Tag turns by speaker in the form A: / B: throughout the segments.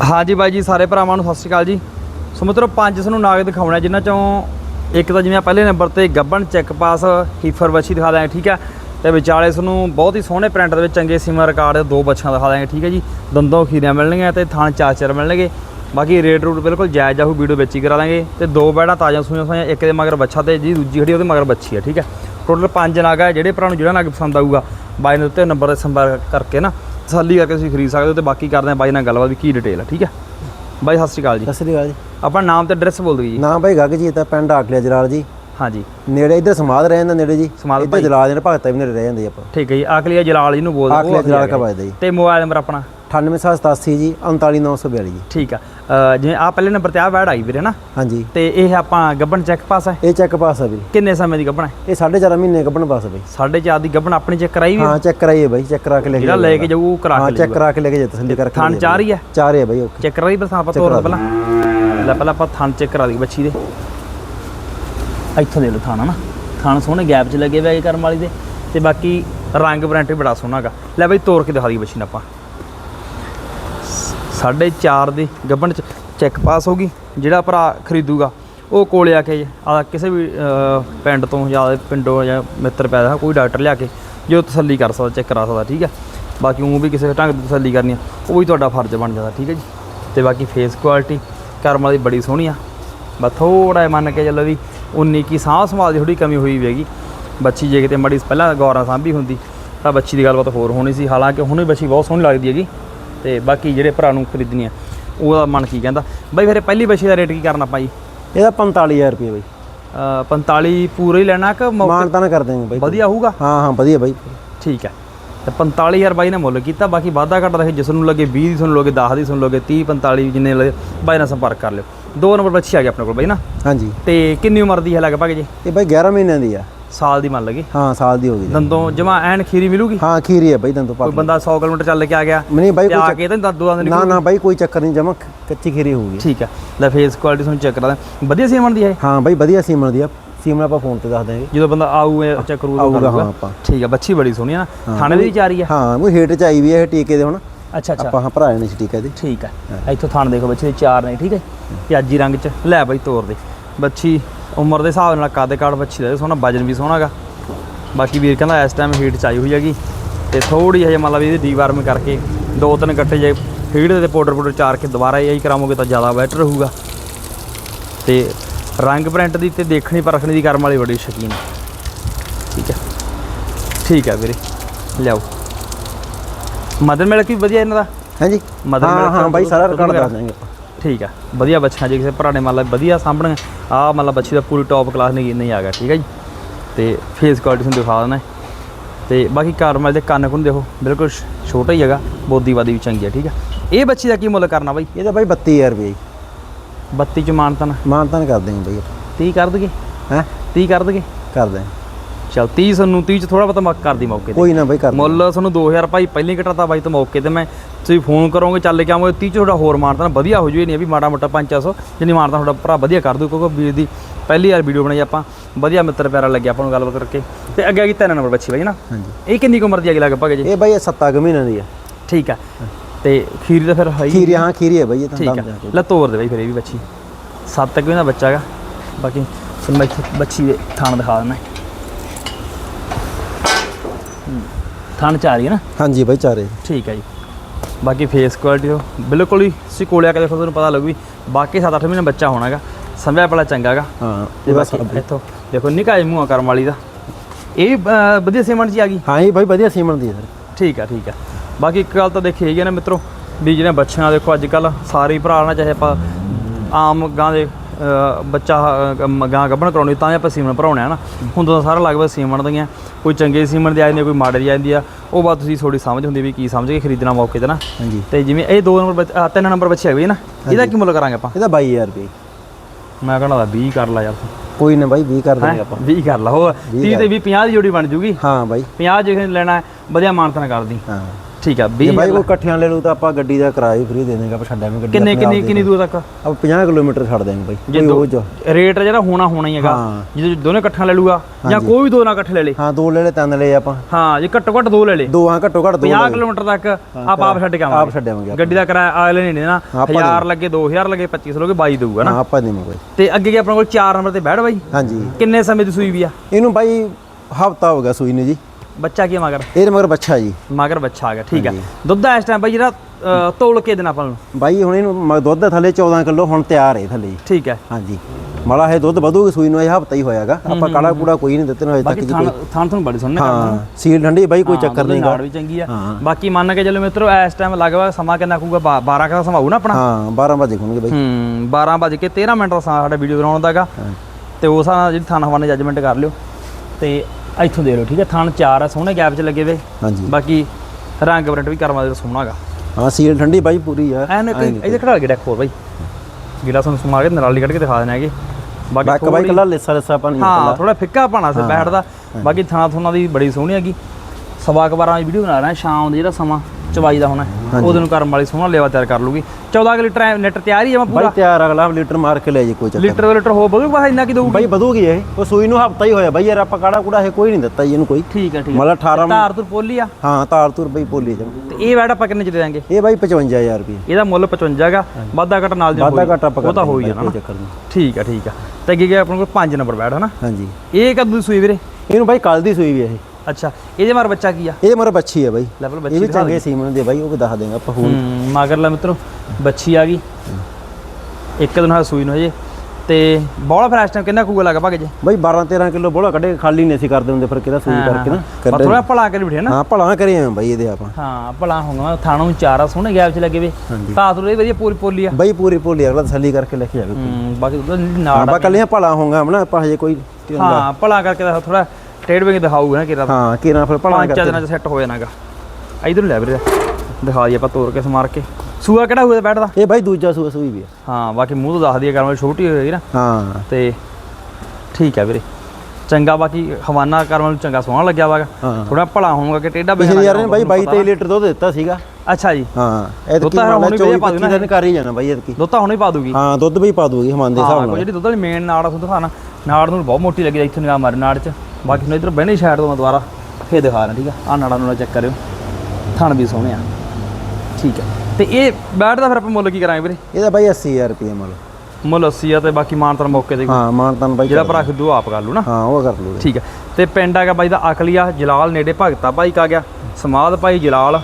A: ਹਾਂਜੀ ਬਾਈ ਜੀ, ਸਾਰੇ ਭਰਾਵਾਂ ਨੂੰ ਸਤਿ ਸ਼੍ਰੀ ਅਕਾਲ ਜੀ। ਸੋ ਮਿੱਤਰੋ, ਪੰਜ ਤੁਹਾਨੂੰ ਨਾਗ ਦਿਖਾਉਣਾ ਜਿਨ੍ਹਾਂ ਚੋਂ ਇੱਕ ਤਾਂ ਜਿਵੇਂ ਪਹਿਲੇ ਨੰਬਰ ਤੇ ਗੱਬਣ ਚੈੱਕ ਪਾਸ, ਹੀਫਰ ਬੱਚੀ ਦਿਖਾ ਦਾਂਗੇ ਠੀਕ ਹੈ? ਤੇ ਵਿਚਾਲੇ ਤੁਹਾਨੂੰ ਬਹੁਤ ਹੀ ਸੋਹਣੇ ਪ੍ਰਿੰਟ ਦੇ ਵਿੱਚ ਚੰਗੇ ਸੀਮਾ ਰਿਕਾਰਡ ਦੋ ਬੱਚੀਆਂ ਦਿਖਾ ਦਾਂਗੇ ਠੀਕ ਹੈ ਜੀ? ਦੰਦੋਂ ਖੀਰਿਆਂ ਮਿਲਣਗੀਆਂ ਤੇ ਥਣ ਚਾਚਰ ਮਿਲਣਗੇ। ਬਾਕੀ ਰੇਟ ਰੂਟ ਬਿਲਕੁਲ ਜਾਇਜ਼ ਜਾਹੂ ਵੀਡੀਓ ਵਿੱਚ ਹੀ ਕਰਾ ਦਾਂਗੇ ਤੇ ਦੋ ਬੈੜਾਂ ਤਾਜ਼ਾ ਸੂਈਆਂ ਸੂਈਆਂ, ਇੱਕ ਦੇ ਮਗਰ ਬੱਚਾ ਤੇ ਜੀ, ਦੂਜੀ ਖੜੀ ਉਹਦੇ ਮਗਰ ਬੱਚੀ ਹੈ ਠੀਕ ਹੈ? ਟੋਟਲ ਪੰਜ ਨਾਗ ਹੈ ਜਿਹੜੇ ਭਰਾ ਨੂੰ ਜਿਹੜਾ ਨਾਗ ਪਸੰਦ ਆਊਗਾ, ਬਾਈ ਦੇ ਉੱਤੇ ਨੰਬਰ ਤੇ ਸੰਪਰਕ ਕਰਕੇ ਨਾ। ਤਸੱਲੀ ਕਰਕੇ ਤੁਸੀਂ ਖਰੀਦ ਸਕਦੇ ਹੋ ਤੇ ਬਾਕੀ ਕਰਦੇ ਹਾਂ ਬਾਈ ਨਾਲ ਗੱਲਬਾਤ ਵੀ ਕੀ ਡਿਟੇਲ ਹੈ ਠੀਕ ਹੈ? ਬਾਈ ਸਤਿ ਸ਼੍ਰੀ ਅਕਾਲ ਜੀ।
B: ਸਤਿ ਸ੍ਰੀ ਅਕਾਲ ਜੀ।
A: ਆਪਣਾ ਨਾਮ ਤੇ ਐਡਰੈਸ ਬੋਲ ਦਿਓ ਜੀ।
B: ਨਾਮ ਭਾਈ ਗੱਗਜੀਤ ਹੈ ਪਿੰਡ ਆਕਲਿਆ ਜਲਾਲ ਜੀ।
A: ਹਾਂਜੀ।
B: ਨੇੜੇ ਇੱਧਰ ਸਮਾਦ ਰਹਿ ਜਾਂਦਾ ਨੇੜੇ ਜੀ।
A: ਸਮਾਧ
B: ਇੱਧਰ। ਜਲਾਲ ਦੇ ਭਗਤਾਂ ਵੀ ਨੇੜੇ ਰਹਿ ਜਾਂਦੇ ਜੀ ਆਪਾਂ।
A: ਠੀਕ ਹੈ ਜੀ ਆਕਲੀਆ ਜਲਾਲ ਜੀ ਨੂੰ ਬੋਲ ਦਿਓ, ਉਹ
B: ਆਕਲਿਆ ਜਲਾਲ
A: ਆ
B: ਕਾ ਵੱਜਦਾ ਜੀ।
A: ਤੇ ਮੋਬਾਈਲ ਨੰਬਰ ਆਪਣਾ?
B: 98787 ਜੀ 39942 ਜੀ।
A: ਠੀਕ ਆ। ਅ, ਜਿਵੇਂ ਆ ਪਹਿਲੇ ਨੰਬਰ ਤੇ ਆ ਵੈੜ ਆਈ ਵੀਰੇ ਨਾ?
B: ਹਾਂਜੀ।
A: ਤੇ ਇਹ ਆਪਾਂ ਗੱਬਣ ਚੈੱਕ ਪਾਸ ਹੈ
B: ਇਹ ਚੈੱਕ ਪਾਸ ਆ ਵੀ
A: ਕਿੰਨੇ ਸਮੇਂ ਦੀ ਗੱਬਣ ਹੈ
B: ਇਹ 4.5 ਮਹੀਨੇ ਕੱਢਣ ਪਾਸ ਆ ਬਈ।
A: ਸਾਢੇ ਚਾਰ ਦੀ ਗੱਬਣ ਆਪਣੀ ਚੈੱਕ ਕਰਾਈ ਵੀ
B: ਹਾਂ ਚੈੱਕ ਕਰਾਈਏ ਬਾਈ ਚੈੱਕ ਕਰਾ ਕੇ ਲੈ ਕੇ
A: ਜਿਹੜਾ ਲੈ ਕੇ ਜਾਊ ਉਹ ਕਰਾ
B: ਹਾਂ
A: ਕੇ
B: ਚੈੱਕ
A: ਲੈ
B: ਕਰਾ ਕੇ ਲੈ ਕੇ ਜਾ ਤਸੱਲੀ ਕਰਕੇ
A: ਥਣ ਚਾਰ ਹੀ ਹੈ
B: ਚਾਰ ਹੀ ਹੈ ਬਾਈ ਓਕੇ
A: ਚੈੱਕ ਕਰਾਈ ਬਸ ਆਪਾਂ ਤੋਰ ਪਹਿਲਾਂ। ਲੈ ਪਹਿਲਾਂ ਆਪਾਂ ਥਣ ਚੈੱਕ ਕਰਾ ਦੀ ਬੱਚੀ ਦੇ। ਇੱਥੋਂ ਦੇ ਲੋ ਥਾਣਾ ਨਾ। ਥਣ ਸੋਹਣੇ ਗੈਪ 'ਚ ਲੱਗੇ ਹੋਏ ਆ ਕਰਮ ਵਾਲੀ ਦੇ। ਤੇ ਬਾਕੀ ਰੰਗ ਬਰੰਟ ਵੀ ਬੜਾ ਸੋਹਣਾ ਹੈਗਾ। ਲੈ ਬਈ ਤੋਰ ਕੇ ਦਿਖਾ ਦੀ ਬੱਚੀ ਨੂੰ ਆਪਾਂ। ਸਾਢੇ ਚਾਰ ਦੀ ਗੱਬਣ ਚ ਚੈੱਕ ਪਾਸ ਹੋਗੀ ਜਿਹੜਾ ਭਰਾ ਖਰੀਦੂਗਾ, ਉਹ ਕੋਲੇ ਆ ਕੇ ਆ ਕਿਸੇ ਵੀ ਪਿੰਡ ਤੋਂ ਜਾਂ ਪਿੰਡੋਂ ਜਾਂ ਮਿੱਤਰ ਪੈਦਾ, ਕੋਈ ਡਾਕਟਰ ਲਿਆ ਕੇ ਜੋ ਤਸੱਲੀ ਕਰ ਸਕਦਾ ਚੈੱਕ ਕਰਾ ਸਕਦਾ, ਠੀਕ ਹੈ ਬਾਕੀ ਉਹ ਵੀ ਕਿਸੇ ਢੰਗ ਦੀ ਤਸੱਲੀ ਕਰਨੀ ਆ, ਉਹ ਵੀ ਤੁਹਾਡਾ ਫਰਜ਼ ਬਣ ਜਾਂਦਾ, ਠੀਕ ਹੈ ਜੀ? ਤੇ ਬਾਕੀ ਫੇਸ ਕੁਆਲਿਟੀ ਕਰਮ ਵਾਲੀ ਬੜੀ ਸੋਹਣੀ ਆ। ਬਸ ਥੋੜਾ ਜਿਹਾ ਮੰਨ ਕੇ ਚੱਲੋ ਵੀ 19 ਕੀ ਸਾਹ ਸੰਭਾਲ ਦੀ ਥੋੜੀ ਕਮੀ ਹੋਈ ਹੋਵੇਗੀ ਬੱਚੀ ਜੇ ਕਿਤੇ ਮੜੀ, ਪਹਿਲਾਂ ਗੌਰਾਂ ਸਾਂਭੀ ਹੁੰਦੀ, ਤਾਂ ਬੱਚੀ ਦੀ ਗੱਲਬਾਤ ਹੋਰ ਹੋਣੀ ਸੀ, ਹਾਲਾਂਕਿ ਹੁਣ ਵੀ ਬੱਚੀ ਬਹੁਤ ਸੋਹਣੀ ਲੱਗਦੀ ਹੈਗੀ। ਤੇ ਬਾਕੀ ਜਿਹੜੇ ਭਰਾ ਨੂੰ ਖਰੀਦਣੀ ਆ ਉਹਦਾ ਮਨ ਕੀ ਕਹਿੰਦਾ? ਬਾਈ ਫਿਰ ਇਹ ਪਹਿਲੀ ਬੱਚੀ ਦਾ ਰੇਟ ਕੀ ਕਰਨਾ ਆਪਾਂ ਜੀ
B: ਇਹਦਾ 45000 ਰੁਪਏ ਬਾਈ।
A: ਅਹ 45 ਪੂਰਾ ਹੀ ਲੈਣਾ ਕਿ ਮੌਕੇ
B: ਮਾਨਤਾ ਨਾ ਕਰ ਦੇਂਗੇ ਬਾਈ।
A: ਵਧੀਆ ਹੋਊਗਾ?
B: ਹਾਂ ਹਾਂ ਵਧੀਆ ਬਾਈ।
A: ਠੀਕ ਹੈ। ਤੇ 45000 ਬਾਈ ਨੇ ਮੁੱਲ ਕੀਤਾ ਬਾਕੀ ਵਾਧਾ ਘਟਾ ਰਹੇ ਜਿਸ ਨੂੰ ਲੱਗੇ 20 ਦੀ ਤੁਹਾਨੂੰ ਲੱਗੇ 10 ਦੀ ਤੁਹਾਨੂੰ ਲੱਗੇ 30 45 ਜਿੰਨੇ ਲੱਗੇ ਬਾਈ ਨਾਲ ਸੰਪਰਕ ਕਰ ਲਿਓ। ਦੋ ਨੰਬਰ ਬੱਚੀ ਆ ਗਈ ਆਪਣੇ ਕੋਲ ਬਾਈ ਨਾ?
B: ਹਾਂਜੀ।
A: ਤੇ ਕਿੰਨੀ ਉਮਰ ਦੀ ਹੈ ਲਗਭਗ ਜੀ?
B: ਇਹ ਬਾਈ 11 ਮਹੀਨਿਆਂ ਦੀ ਆ।
A: ਸਾਲ ਦੀ ਮੰਨ ਲਗੇ
B: ਹਾਂ ਸਾਲ ਦੀ ਹੋ ਗਈ।
A: ਦੰਦੋਂ ਜਮਾ ਐਨ ਖੀਰੀ ਮਿਲੂਗੀ?
B: ਹਾਂ ਖੀਰੀ ਹੈ ਬਾਈ ਦੰਦੋ
A: ਕੋਈ
B: ਪਾ
A: ਬੰਦਾ 100 ਕਿਲੋਮੀਟਰ ਚੱਲ ਕੇ ਆ ਗਿਆ
B: ਨਹੀਂ ਬਾਈ ਕੋਈ
A: ਆ ਕੇ ਤਾਂ ਦੰਦੋ ਦੰਦ
B: ਨਾ ਨਾ ਬਾਈ ਕੋਈ ਚੱਕਰ ਨਹੀਂ ਜਮਾ ਕੱਚੀ ਖੀਰੀ ਹੋਊਗੀ।
A: ਠੀਕ ਹੈ। ਲੈ ਫੇਸ ਕੁਆਲਿਟੀ ਤੁਹਾਨੂੰ ਚੈੱਕ ਕਰਾ ਵਧੀਆ ਸੀਮਨ ਦੀ ਹੈ?
B: ਹਾਂ ਬਾਈ ਵਧੀਆ ਸੀਮਨ ਦੀ ਆ। ਸੀਮਨ ਆਪਾਂ ਫੋਨ ਤੇ ਦੱਸ ਦਾਂਗੇ
A: ਜਦੋਂ ਬੰਦਾ ਆਊ ਚੈੱਕ ਕਰੂ
B: ਆਊਗਾ ਹਾਂ ਆਪਾਂ।
A: ਠੀਕ ਹੈ ਬੱਚੀ ਬੜੀ ਸੋਹਣੀ ਆ ਥਾਣੇ ਦੀ ਵਿਚਾਰੀ ਆ
B: ਹਾਂ? ਉਹ ਹੇਠ ਚ ਆਈ ਵੀ ਹੈ ਇਹ ਟੀਕੇ ਦੇ ਹੁਣ।
A: ਅੱਛਾ ਅੱਛਾ।
B: ਆਪਾਂ ਹਾਂ ਭਰਾ ਜਾਣੇ ਸੀ ਟੀਕੇ ਦੇ
A: ਠੀਕ ਹੈ। ਇੱਥੋਂ ਥਾਣ ਦੇਖੋ ਬੱਚੇ ਦੇ ਚਾਰ ਨੇ ਠੀਕ ਹੈ? ਪਿਆਜੀ ਰੰਗ ਚ। ਲੈ ਬਈ ਤੋਰ ਦੇ। ਬੱਚੀ ਉਮਰ ਦੇ ਹਿਸਾਬ ਨਾਲ ਕਾਦੇ ਕਾੜ ਬੱਚੀ ਦਾ ਸੋਹਣਾ ਵਜਨ ਵੀ ਸੋਹਣਾਗਾ ਬਾਕੀ ਵੀਰ ਕਹਿੰਦਾ ਇਸ ਟਾਈਮ ਹੀਟ ਚ ਆਈ ਹੋਈ ਹੈਗੀ ਤੇ ਥੋੜੀ ਹਜੇ ਵੀ ਇਹਦੀ ਡੀਵਾਰਮ ਕਰਕੇ ਦੋ ਤਿੰਨ ਗੱਟੇ ਜੇ ਫੀਡ ਦੇ ਪਾਊਡਰ ਪਾਊਡਰ ਚਾਰ ਕੇ ਦੁਬਾਰਾ ਇਹੀ ਕਰਾਵੋਗੇ ਤਾਂ ਜ਼ਿਆਦਾ ਬੈਟਰ ਰਹੂਗਾ। ਤੇ ਰੰਗ ਪ੍ਰਿੰਟ ਦੀ ਤੇ ਦੇਖਣੀ ਪਰਖਣੀ ਦੀ ਕਰਮ ਵਾਲੀ ਬੜੀ ਸ਼ਕੀਨ ਹੈ ਠੀਕ ਹੈ ਠੀਕ ਹੈ ਵੀਰੇ। ਲਿਆਓ। ਮਦਨ ਮਿਲਕ ਵੀ ਵਧੀਆ ਇਹਨਾਂ ਦਾ?
B: ਹਾਂਜੀ।
A: ਮਦਰ ਮਿਲਕ
B: ਹਾਂ ਬਾਈ ਸਾਰਾ ਰਿਕਾਰਡ। ਦੱਸ ਦਾਂਗੇ
A: ਠੀਕ ਆ ਵਧੀਆ ਬੱਚਾ ਜੇ ਕਿਸੇ ਭਰਾ ਨੇ ਮੰਨ ਲਾ ਵਧੀਆ ਸਾਂਭਣ ਆ ਮੰਨ ਲਾ ਬੱਚੀ ਦਾ ਪੂਰੀ ਟੌਪ ਕਲਾਸ ਨਹੀਂ ਨਹੀਂ ਆ ਗਿਆ ਠੀਕ ਹੈ ਜੀ। ਤੇ ਫੇਸ ਕੁਆਲਿਟੀ ਤੁਹਾਨੂੰ ਦਿਖਾ ਦੇਣਾ। ਤੇ ਬਾਕੀ ਕਾਰਮਲ ਦੇ ਕੰਨ ਕੁੰਨ ਦੇਖੋ ਬਿਲਕੁਲ ਛੋਟਾ ਹੀ ਹੈਗਾ ਬੋਦੀ ਬਾਦੀ ਵੀ ਚੰਗੀ ਹੈ ਠੀਕ ਹੈ ਇਹ ਬੱਚੀ ਦਾ ਕੀ ਮੁੱਲ ਕਰਨਾ ਬਾਈ?
B: ਇਹਦਾ ਬਾਈ 32000 ਰੁਪਏ
A: 32 ਚ ਮਾਨਤਨ?
B: ਮਾਨਤਾਨ ਕਰ ਦੇਂਗੇ ਬਾਈ।
A: 30 ਕਰ ਦਗੇ
B: ਹੈ?
A: 30 ਕਰ ਦਗੇ
B: ਕਰ ਦੇ
A: ਚਲ 30 ਸਾਨੂੰ 30 ਚ ਥੋੜਾ ਮੱਕ ਕਰਦੀ ਮੌਕੇ ਤੇ।
B: ਕੋਈ ਨਾ ਬਾਈ ਕਰ
A: ਮੁੱਲ ਤੁਹਾਨੂੰ 2000 ਭਾਈ ਪਹਿਲਾਂ ਘਟਾਤਾ ਬਾਈ ਤੋਂ ਮੌਕੇ ਤੇ ਮੈਂ ਤੁਸੀਂ ਫੋਨ ਕਰੋਗੇ ਚੱਲ ਕੇ ਆਵਾਂਗੇ 30 ਚ ਤੁਹਾਡਾ ਹੋਰ ਮਾਰਦਾ ਵਧੀਆ ਹੋ ਜੂ ਇਹ ਨਹੀਂ ਵੀ ਮਾੜਾ ਮੋਟਾ 500 ਜਿੰਨੀ ਮਾਰਦਾ ਤੁਹਾਡਾ ਭਰਾ ਵਧੀਆ ਕਰ ਦੂ ਕਿਉਂਕਿ ਵੀਰ ਦੀ ਪਹਿਲੀ ਵਾਰ ਵੀਡੀਓ ਬਣਾਈ ਆਪਾਂ ਵਧੀਆ ਮਿੱਤਰ ਪਿਆਰਾ ਲੱਗਿਆ ਆਪਾਂ ਨੂੰ ਗੱਲਬਾਤ ਕਰਕੇ। ਤੇ ਅੱਗੇ ਆ ਗਈ ਤਿੰਨ ਨੰਬਰ ਬੱਚੀ ਬਾਈ ਨਾ?
B: ਹਾਂਜੀ।
A: ਇਹ ਕਿੰਨੀ ਕੁ ਉਮਰ ਦੀ ਹੈਗੀ ਲਗਭਗ ਜੀ?
B: ਇਹ ਬਾਈ ਇਹ ਸੱਤਾ ਕੁ ਮਹੀਨਿਆਂ ਦੀ ਆ।
A: ਠੀਕ ਆ। ਤੇ ਖੀਰੀ ਤਾਂ ਫਿਰ ਹੈ ਹੀ
B: ਖੀਰੀ ਹਾਂ ਖੀਰੀ ਹੈ ਬਾਈ ਇਹ ਤਾਂ
A: ਠੀਕ ਆ।
B: ਆ।
A: ਲੈ ਤੋਰ ਦੇ ਬਾਈ ਫਿਰ ਇਹ ਵੀ ਬੱਚੀ। ਸੱਤ ਤੱਕ ਦਾ ਬੱਚਾ ਹੈਗਾ। ਬਾਕੀ ਤੁਹਾਨੂੰ ਮੈਂ ਬੱਚੀ ਦੇ ਥਾਣ ਦਿਖਾ ਦਿੰਦਾ। ਹੂੰ। ਥਾਣ ਚ ਆ ਰਹੀ ਹੈ ਨਾ?
B: ਹਾਂਜੀ ਬਾਈ ਚਾਰੇ।
A: ਠੀਕ ਹੈ ਜੀ। ਬਾਕੀ ਫੇਸ ਕੁਆਲਿਟੀ ਤੋਂ ਬਿਲਕੁਲ ਹੀ ਤੁਸੀਂ ਕੋਲੇ ਆ ਕੇ ਦੇਖੋ ਤੁਹਾਨੂੰ ਪਤਾ ਲੱਗੂ ਵੀ ਬਾਕੀ 7-8 ਮਹੀਨੇ ਬੱਚਾ ਹੋਣਾਗਾ ਸੰਭਿਆ ਬੜਾ ਚੰਗਾ ਗਾ
B: ਹਾਂ
A: ਤੇ ਬਾਕੀ ਇੱਥੋਂ ਦੇਖੋ ਨਿਕਾਏ ਮੂੰਹ ਕਰਮ ਵਾਲੀ ਦਾ। ਇਹ ਵਧੀਆ ਸੀਮੈਂਟ ਜੀ ਆ ਗਈ?
B: ਹਾਂ ਇਹ ਬਾਈ ਵਧੀਆ ਸੀਮਨ ਦੀ ਹੈ ਸਰ।
A: ਠੀਕ ਆ ਠੀਕ ਆ। ਬਾਕੀ ਇੱਕ ਗੱਲ ਤਾਂ ਦੇਖੀ ਹੈਗੀ ਨਾ ਮਿੱਤਰੋ ਵੀ ਜਿਹੜੇ ਬੱਚਿਆਂ ਦੇਖੋ ਅੱਜ ਕੱਲ ਸਾਰੇ ਭਰਾ ਨਾਲ ਚਾਹੇ ਆਪਾਂ ਆਮ ਗਾਂ ਦੇ ਬੱਚਾ ਗਾਂ ਗੱਭਣ ਕਰਾਉਣੀ ਤਾਂ ਹੀ ਆਪਾਂ ਸੀਮਨ ਭਰਾਉਣਾ ਹੈ ਨਾ। ਹੁਣ ਤਾਂ ਸਾਰਾ ਲੱਗਦਾ ਸੀਮਨ ਦੀਆਂ ਕੋਈ ਚੰਗੇ ਸੀਮਨ ਦੀ ਆ ਜਾਂਦੀ ਕੋਈ ਮਾੜੇ ਦੀ ਆ ਜਾਂਦੀ ਆ। ਉਹ ਬਾਤ ਤੁਸੀਂ ਥੋੜੀ ਸਮਝ ਹੁੰਦੀ ਵੀ ਕੀ ਸਮਝ ਕੇ ਖਰੀਦਣਾ ਮੌਕੇ ਤੇ ਨਾ।
B: ਹਾਂਜੀ।
A: ਤੇ ਜਿਵੇਂ ਇਹ ਦੋ ਨੰਬਰ ਤਿੰਨ ਨੰਬਰ ਬੱਚੇ ਹੈਗੇ ਨਾ ਇਹਦਾ ਕੀ ਮੁੱਲ ਕਰਾਂਗੇ ਆਪਾਂ?
B: ਇਹਦਾ 22000 ਰੁਪਏ।
A: ਮੈਂ ਕਹਿੰਦਾ 20 ਕਰ ਲਾ ਯਾਰ
B: ਕੋਈ ਨਾ ਬਾਈ 20 ਕਰ ਦੇਂਗੇ
A: ਹੈਂ?
B: ਆਪਾਂ।
A: 20 ਕਰ ਲਾ ਹੋਰ। 30 ਤੇ 20 50 ਦੀ ਜੋੜੀ ਬਣ ਜੂਗੀ।
B: ਹਾਂ ਬਾਈ।
A: 50 ਜੇ ਲੈਣਾ ਹੈ, ਵਧੀਆ ਮਾਨਤਨ ਕਰਦੀ।
B: ਹਾਂ।
A: ਠੀਕ ਆ
B: ਜੇ
A: 20
B: ਬਾਈ ਕੋਈ ਇਕੱਠਿਆਂ ਲੈ ਲੂ ਤਾਂ ਆਪਾਂ ਗੱਡੀ ਦਾ ਕਿਰਾਇਆ ਫ੍ਰੀ ਦੇ ਦੇਂਗੇ ਆਪਾਂ ਛੱਡਾਂਗੇ ਗੱਡੀ
A: ਕਿੰਨੇ ਕਿੰਨੀ ਕਿੰਨੀ ਦੂਰ ਤੱਕ?
B: ਆਪਾਂ 50 ਕਿਲੋਮੀਟਰ ਛੱਡ ਦੇਂਗੇ ਬਾਈ
A: ਜੇ
B: ਕੋਈ ਉਹ ਜੋ।
A: ਰੇਟ ਜਿਹੜਾ ਹੋਣਾ ਹੋਣਾ ਹੀ ਹੈਗਾ। ਜੇ ਦੋਨੇ ਇਕੱਠਾ ਲੈ ਲੂਗਾ ਜਾਂ। ਕੋਈ ਵੀ ਦੋ ਨਾ ਇਕੱਠੇ ਲੈ ਲੇ।
B: ਹਾਂ ਦੋ ਲੈ ਲੈ ਤਿੰਨ ਲੈ ਆਪਾਂ।
A: ਹਾਂ ਜੇ ਘੱਟੋ ਘੱਟ ਦੋ ਲੈ ਲੇ।
B: ਦੋ ਹਾਂ ਘੱਟੋ ਘੱਟ ਦੋ
A: 50 ਕਿਲੋਮੀਟਰ ਤੱਕ ਆਪ ਆਪ ਛੱਡ ਕੇ
B: ਆਪ
A: ਆਵਾਂਗੇ
B: ਛੱਡਾਂਗੇ ਆਪਾਂ।
A: ਗੱਡੀ ਦਾ ਕਿਰਾਇਆ ਅਗਲੇ ਨਹੀਂ ਦੇਣਾ।
B: ਆਪਾਂ
A: 1000 ਲੱਗੇ 2000 ਲੱਗੇ 2500 ਲੱਗੇ 22 ਦਊਗਾ ਨਾ।
B: ਆਪਾਂ ਦੇਵਾਂਗੇ
A: ਤੇ ਅੱਗੇ ਕੀ ਆਪਣੇ ਕੋਲ 4 ਨੰਬਰ ਤੇ ਬੈਠ ਬਾਈ।
B: ਹਾਂਜੀ।
A: ਕਿੰਨੇ ਸਮੇਂ ਦੀ ਸੂਈ ਵੀ ਆ?
B: ਇਹਨੂੰ ਬਾਈ ਹਫਤਾ ਹੋ ਗਿਆ ਸੂਈ ਨੂੰ ਜੀ।
A: ਬੱਚਾ ਕੀ ਮਗਰ?
B: ਇਹਦੇ ਮਗਰ ਬੱਚਾ ਜੀ।
A: ਮਗਰ ਬੱਚਾ ਆ ਗਿਆ ਠੀਕ ਆ। ਦੁੱਧ ਦਾ ਇਸ ਟਾਈਮ ਬਾਈ ਜਿਹੜਾ ਤੋਲ ਕੇ ਦੇਣਾ ਆਪਾਂ ਨੂੰ।
B: ਬਾਈ ਹੁਣ ਇਹਨੂੰ ਦੁੱਧ ਦੇ ਥੱਲੇ 14 ਕਿਲੋ ਹੁਣ ਤਿਆਰ ਹੈ ਥੱਲੇ।
A: ਠੀਕ ਹੈ
B: ਹਾਂਜੀ। ਮਾਲਾ ਇਹ ਦੁੱਧ ਵਧੂਗੀ ਸੂਈ ਨੂੰ ਇਹ ਹਫਤਾ ਹੀ ਹੋਇਆਗਾ। ਆਪਾਂ ਕਾੜਾ ਕੂੜਾ ਕੋਈ ਨਹੀਂ ਦਿੱਤੇ ਨੂੰ ਹਜੇ ਤੱਕ ਜੀ ਕੋਈ
A: ਤੁਹਾਨੂੰ ਬੜੀ ਸੁਣਨੇ
B: ਹਾਂ ਸੀਲ ਠੰਡੀ ਬਾਈ ਕੋਈ ਚੱਕਰ ਨਹੀਂ
A: ਨਾੜ ਵੀ ਚੰਗੀ ਆ।
B: ਹਾਂ।
A: ਬਾਕੀ ਮੰਨ ਕੇ ਚੱਲੋ ਮਿੱਤਰੋ ਇਸ ਟਾਈਮ ਲਗਭਗ ਸਮਾਂ ਕਿੰਨਾ ਕੂਗਾ? 12 ਕਾ ਸਮਾਂ ਹੋਊ ਨਾ ਆਪਣਾ।
B: ਹਾਂ 12 ਵਜੇ ਖੁਣਗੇ ਬਾਈ।
A: ਹੂੰ 12 ਵਜੇ ਕੇ 13 ਮਿੰਟ ਦਾ ਸਮਾਂ ਸਾਡਾ ਵੀਡੀਓ ਬਣਾਉਣ ਦਾਗਾ ਤੇ ਉਸ ਨਾਲ ਜਿਹੜੀ ਥਾਣ ਹਵਾਨੇ ਜੱਜਮੈਂਟ ਕਰ ਲਿਓ। ਤੇ ਇੱਥੋਂ ਦੇ ਲਓ ਠੀਕ ਹੈ? ਥਾਣ ਚਾਰ ਆ ਸੋਹਣੇ ਗੈਪ 'ਚ ਲੱਗੇ ਵੇ।
B: ਹਾਂਜੀ।
A: ਬਾਕੀ ਰੰਗ ਬਰੰਟ ਵੀ ਕਰਮਾ ਦੇ ਸੋਹਣਾਗਾ
B: ਹਾਂ ਸੀਲ ਠੰਡੀ ਬਾਈ ਪੂਰੀ ਆ।
A: ਐਨ ਇਹਦੇ ਖੜਾ ਗਿਆ ਹੋਰ ਬਾਈ। ਗਿਲਾ ਤੁਹਾਨੂੰ ਸਮਾ ਕੇ ਨਰਾਲੀ ਕੱਢ ਕੇ ਦਿਖਾ ਦੇਣਾ ਹੈਗੇ। ਬਾਕੀ
B: ਬਾਕ ਬਾਈ ਕੱਲਾ ਲਿਸਾ ਲਿਸਾ ਪਾਣੀ
A: ਹਾਂ ਥੋੜਾ ਫਿੱਕਾ ਪਾਣਾ ਸੀ ਬੈਠਦਾ। ਬਾਕੀ ਥਾਣਾ ਥੁਣਾ ਦੀ ਬੜੀ ਸੋਹਣੀ ਹੈਗੀ। ਸਵਾ ਕੁ ਬਾਰਾਂ ਦੀ ਵੀਡੀਓ ਬਣਾ ਰਿਹਾ ਸ਼ਾਮ ਦਾ ਜਿਹੜਾ ਸਮਾਂ। ਚਵਾਈ ਦਾ ਹੋਣਾ ਉਹਦੇ ਨੂੰ ਕਰਮ ਵਾਲੀ ਸੋਹਣਾ ਲੇਵਾ ਤਿਆਰ ਕਰ ਲੂਗੀ। 14 ਕਿ ਲੀਟਰ ਨੈਟ ਤਿਆਰ ਹੀ ਆ ਮੈਂ
B: ਬਾਈ
A: ਪੂਰਾ
B: ਤਿਆਰ ਅਗਲਾ ਲੀਟਰ ਮਾਰ ਕੇ ਲੈ ਜੀ ਕੋਈ ਚੱਕਰ
A: ਲੀਟਰ ਦਾ ਲੀਟਰ ਹੋ ਬਗੂ ਬਸ ਇੰਨਾ ਕੀ ਦਊਗੀ?
B: ਬਾਈ ਵਧੂਗੀ ਇਹ। ਉਹ ਸੂਈ ਨੂੰ ਹਫਤਾ ਹੀ ਹੋਇਆ ਬਾਈ ਯਾਰ ਆਪਾਂ ਕਾੜਾ ਕੂੜਾ ਇਹ ਕੋਈ ਨਹੀਂ ਦਿੱਤਾ ਇਹਨੂੰ ਕੋਈ।
A: ਠੀਕ ਹੈ ਠੀਕ ਹੈ
B: ਮਤਲਬ 18
A: ਤਾਰ ਤੁਰ ਪੋਲੀ ਆ?
B: ਹਾਂ ਤਾਰ ਤੂਰ ਬਾਈ ਬੋਲੀ ਜਾ
A: ਤੇ ਇਹ ਵੈਡ ਆਪਾਂ ਕਿੰਨੇ ਚ ਦੇ ਦਾਂਗੇ?
B: ਇਹ ਬਾਈ 55000 ਰੁਪਏ।
A: ਇਹਦਾ ਮੁੱਲ 55 ਹੈਗਾ ਵਾਧਾ ਘਟ ਨਾਲ ਦੀ
B: ਵਾਧਾ। ਘੱਟ ਆਪਾਂ
A: ਉਹ ਤਾਂ ਹੋ ਹੀ ਜਾਣਾ ਠੀਕ ਆ ਠੀਕ ਆ। ਤੇ ਅੱਗੇ ਗਿਆ ਆਪਣੇ ਕੋਲ 5 ਨੰਬਰ ਬੈਠ ਹਨਾ?
B: ਹਾਂਜੀ।
A: ਇਹ ਕਦੋਂ ਸੂਈ ਵੀਰੇ?
B: ਇਹਨੂੰ ਬਾਈ ਕੱਲ ਦੀ ਸੂਈ ਵੀ ਇਹ।
A: ਅੱਛਾ ਇਹਦੇ ਮਾਰ ਬੱਚਾ ਕੀ ਆ?
B: ਇਹ ਮਰ ਬੱਚੀ ਹੈ ਬਾਈ।
A: ਲੈਵਲ
B: ਇਹ
A: ਬੱਚੀ
B: ਵੀ
A: ਦਿਖਾ
B: ਚੰਗੇ ਸੀਮਨ ਦੇ ਬਾਈ ਉਹ ਵੀ ਦੱਸ ਦੇਗਾ ਆਪਾਂ ਹੁਣ।
A: ਹੂੰ ਮਗਰਲਾ ਮਿੱਤਰੋ ਬੱਚੀ ਆ ਗਈ। ਇੱਕ ਦਿਨ ਹੋਇਆ ਸੂਈ ਨੂੰ ਹਜੇ। ਤੇ ਬੋਲਾ ਫਿਰ ਇਸ ਟਾਈਮ ਕਿੰਨਾ ਕੂਗਾ ਲੱਗਾ ਭਾਗੇ ਜੇ?
B: ਬਾਈ 12 13 ਕਿਲੋ ਬੋਲਾ ਕੱਢੇ ਖਾਲੀ ਨਹੀਂ ਸੀ ਕਰਦੇ ਹੁੰਦੇ ਫਿਰ ਕਿਹਦਾ ਸੂਈ ਕਰਕੇ ਨਾ
A: ਪਰ ਥੋੜਾ ਭਲਾ ਕੇ ਬਿਠੇ ਨਾ।
B: ਹਾਂ ਭਲਾ ਕਰੇ ਆ ਬਾਈ ਇਹਦੇ ਆਪਾਂ।
A: ਹਾਂ ਭਲਾ ਹੋਗਾ ਥਾਣੋਂ ਨੂੰ ਚਾਰਾ ਸੋਹਣੇ ਗੈਪ ਚ ਲੱਗੇ ਵੇ। ਨੂੰ ਇਹ ਵਧੀਆ ਪੂਰੀ ਪੋਲੀ ਆ।
B: ਬਾਈ ਪੂਰੀ ਭੋਲੀ ਅਗਲਾ ਤਸੱਲੀ ਕਰਕੇ ਲੈ ਕੇ ਜਾਵੇ
A: ਹੂੰ ਬਾਕੀ
B: ਹਾਂ
A: ਨਾੜ
B: ਬਾ ਕੱਲੀਆਂ ਭਲਾ ਹੋਊਗਾ ਹਮਣਾ ਆਪਾਂ ਹਜੇ ਕੋਈ
A: ਹਾਂ ਭਲਾ ਕਰਕੇ ਥੋੜਾ ਟੇਡ ਵੇ ਦਿਖਾਊਗਾ ਨਾ ਕਿਰਾ
B: ਹਾਂ ਕਿਰਾਂ ਫਿਰ ਭਲਾ
A: ਪੰਜ ਚਾਰ ਦਿਨਾਂ ਚ ਸੈੱਟ ਹੋ ਜਾਣਾਗਾ। ਇਧਰ ਲੈ ਵੀਰੇ ਦਿਖਾ ਦਈਏ ਆਪਾਂ ਤੋੜ ਕੇ ਸਮਾਰ ਕੇ। ਸੂਆ ਕਿਹੜਾ ਹੋਇਆ ਬੈਠਦਾ
B: ਇਹ ਬਾਈ ਦੂਜਾ ਸੂਆ ਸੂਈ ਵੀ
A: ਹਾਂ ਬਾਕੀ ਮੂੰਹ ਤੋਂ ਦੱਸ ਦਈਏ ਕਰਨ ਵਾਲੀ ਛੋਟੀ ਹੋਏਗੀ ਨਾ।
B: ਹਾਂ।
A: ਤੇ ਠੀਕ ਹੈ ਵੀਰੇ। ਚੰਗਾ ਬਾਕੀ ਹਵਾਨਾ ਕਰਨ ਵਾਲੀ ਚੰਗਾ ਸੋਹਣਾ ਲੱਗਿਆ ਵਾਗਾ
B: ਹਾਂ।
A: ਥੋੜਾ ਭਲਾ ਹੋਊਗਾ ਕਿ ਟੇਡਾ
B: ਪਿਛਲੇ ਯਾਰ ਨੇ ਬਾਈ 22 23 ਲੀਟਰ ਦੁੱਧ ਦਿੱਤਾ ਸੀਗਾ।
A: ਅੱਛਾ ਜੀ।
B: ਹਾਂ ਇਹ
A: ਤਾਂ ਹੁਣ ਵੀ
B: ਲਾ
A: ਵਧੀਆ
B: 24
A: ਪਾ
B: 25 ਦਿਨ ਕਰ ਹੀ ਜਾਣਾ ਬਾਈ ਇਹਦੀ
A: ਦੁੱਧ ਤਾਂ ਹੁਣੇ ਪਾ ਦੂਗੀ।
B: ਹਾਂ ਦੁੱਧ ਵੀ ਪਾ ਦੂਗੀ ਹਮਾਨ ਦੇ ਹਿਸਾਬ
A: ਹਾਂ
B: ਨਾਲ।
A: ਜਿਹੜੀ ਦੁੱਧ ਵਾਲੀ ਮੇਨ ਨਾੜ ਆ ਤੁਹਾਨੂੰ ਦਿਖਾਣਾ ਨਾੜ ਨੂੰ ਬਹੁਤ ਮੋਟੀ ਲੱਗੀ ਇੱਥੇ ਨਿਗਾਹ ਮਾਰ ਨਾੜ 'ਚ। ਬਾਕੀ ਨੂੰ ਇਧਰ ਬਹਿਣੀ ਸਾਈਡ ਤੋਂ ਮੈਂ ਦੁਬਾਰਾ ਫੇਰ ਦਿਖਾ ਰਿਹਾ ਠੀਕ ਆ? ਆ ਨਾੜਾਂ ਨੂੰ ਚੈੱਕ ਕਰਿਓ। ਥਣ ਵੀ ਸੋਹਣੇ ਆ। ਠੀਕ ਹੈ ਤੇ ਇਹ ਬੈਠ ਦਾ ਫਿਰ ਆਪਾਂ ਮੁੱਲ ਕੀ ਕਰਾਂਗੇ ਵੀਰੇ?
B: ਇਹਦਾ ਬਾਈ 80000 ਰੁਪਏ ਮੁੱਲ।
A: ਮੁੱਲ 80 ਆ ਤੇ ਬਾਕੀ ਮਾਨਤਰ ਮੌਕੇ ਤੇ
B: ਹਾਂ ਮਾਨਤਨ ਬਾਈ
A: ਜਿਹੜਾ ਭਰਾ ਖਿੱਦੂ ਆਪ ਕਰ ਲੂ ਨਾ।
B: ਹਾਂ ਉਹ ਕਰ ਲੂਗਾ
A: ਠੀਕ ਹੈ ਤੇ ਪਿੰਡ ਹੈਗਾ ਬਾਈ ਦਾ ਅਕਲੀਆ ਜਲਾਲ ਨੇੜੇ ਭਗਤਾ ਬਾਈ ਕਾ ਗਿਆ? ਸਮਾਦ ਭਾਈ ਜਲਾਲ।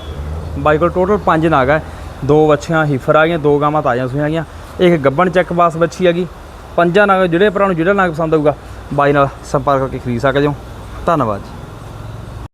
A: ਬਾਈ ਕੋਲ ਟੋਟਲ 5 ਨਾਗ ਹੈ ਦੋ ਵੱਛੀਆਂ ਹੀਫਰ ਆ ਗਈਆਂ ਦੋ ਗਾਵਾਂ ਤਾਜ਼ੀਆਂ ਸੂਈਆਂ ਗਈਆਂ। ਇੱਕ ਗੱਬਣ ਚੱਕ ਬਾਸ ਵੱਛੀ ਹੈਗੀ। ਪੰਜਾਂ ਨਾਗ ਜਿਹੜੇ ਭਰਾ ਨੂੰ ਜਿਹੜਾ ਨਾਗ ਪਸੰਦ ਆਊਗਾ ਬਾਈ ਨਾਲ ਸੰਪਰਕ ਕਰਕੇ ਖਰੀਦ ਸਕਦੇ ਹੋ। ਧੰਨਵਾਦ ਜੀ।